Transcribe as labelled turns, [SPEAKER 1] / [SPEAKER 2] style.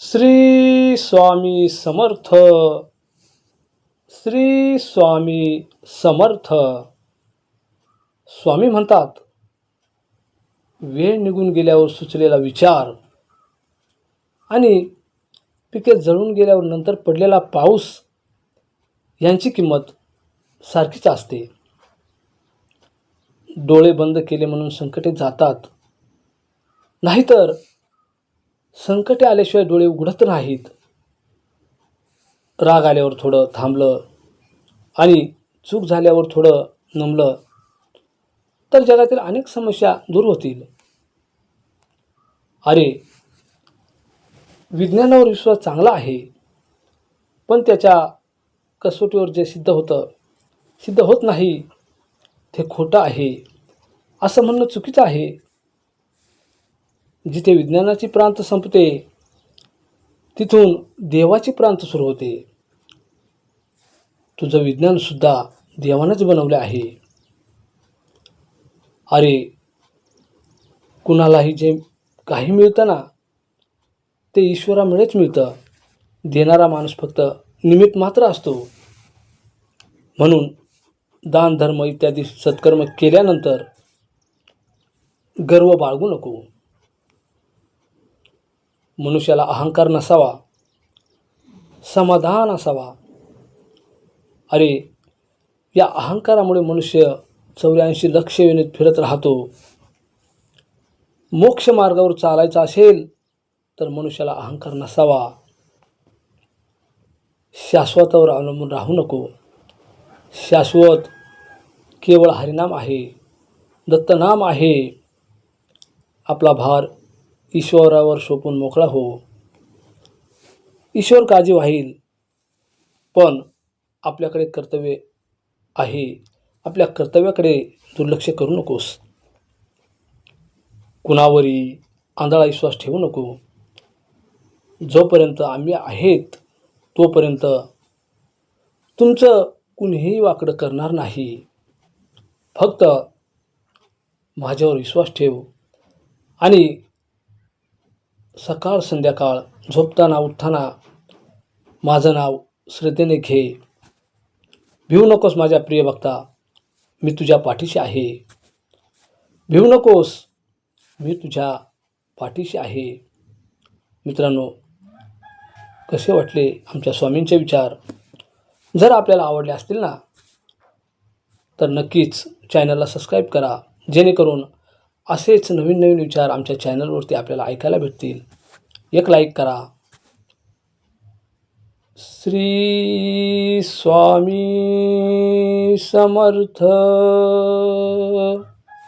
[SPEAKER 1] श्री स्वामी समर्थ. श्री स्वामी समर्थ. स्वामी म्हणतात वेळ निघून गेल्यावर सुचलेला विचार आणि पिके जळून गेल्यावर नंतर पडलेला पाऊस यांची किंमत सारखीच असते. डोळे बंद केले म्हणून संकटे जातात. नाहीतर संकटे आल्याशिवाय डोळे उघडत नाहीत. राग आल्यावर थोडं थांबलं आणि चूक झाल्यावर थोडं नमलं तर जगातील अनेक समस्या दूर होतील. अरे विज्ञानावर विश्वास चांगला आहे पण त्याच्या कसोटीवर जे सिद्ध होतं सिद्ध होत नाही ते खोटं आहे असं म्हणणं चुकीचं आहे. जिथे विज्ञानाची प्रांत संपते तिथून देवाची प्रांत सुरू होते. तुझं विज्ञानसुद्धा देवानंच बनवलं आहे. अरे कुणालाही जे काही मिळतं ना ते ईश्वरामुळेच मिळतं. देणारा माणूस फक्त निमित्त मात्र असतो. म्हणून दान धर्म इत्यादी सत्कर्म केल्यानंतर गर्व बाळगू नको. मनुष्याला अहंकार नसावा समाधान असावा. अरे या अहंकारामुळे मनुष्य चौऱ्याऐंशी लक्ष युनिट फिरत राहतो. मोक्ष मार्गावर चालायचं असेल तर मनुष्याला अहंकार नसावा. शाश्वतावर अवलंबून राहू नको. शाश्वत केवळ हरिनाम आहे दत्तनाम आहे. आपला भार ईश्वरावर सोपून मोकळा हो. ईश्वर काळजी वाहील पण आपल्याकडे कर्तव्य आहे. आपल्या कर्तव्याकडे दुर्लक्ष करू नकोस. कुणावरही आंधळा विश्वास ठेवू नको. जोपर्यंत आम्ही आहेत तोपर्यंत तुमचं कुणीही वाकडं करणार नाही. फक्त माझ्यावर विश्वास ठेव आणि सकाळ संध्याकाळ झोपताना उठताना माझं नाव श्रद्धेने घे. भिवू नकोस माझ्या प्रिय भक्ता मी तुझ्या पाठीशी आहे. भिवू नकोस मी तुझ्या पाठीशी आहे. मित्रांनो कसे वाटले आमच्या स्वामींचे विचार? जर आपल्याला आवडले असतील ना तर नक्कीच चॅनलला सबस्क्राईब करा जेणेकरून असेच नवीन नवीन विचार आमच्या चॅनलवरती आपल्याला ऐकायला भेटतील. एक लाईक करा. श्री स्वामी समर्थ.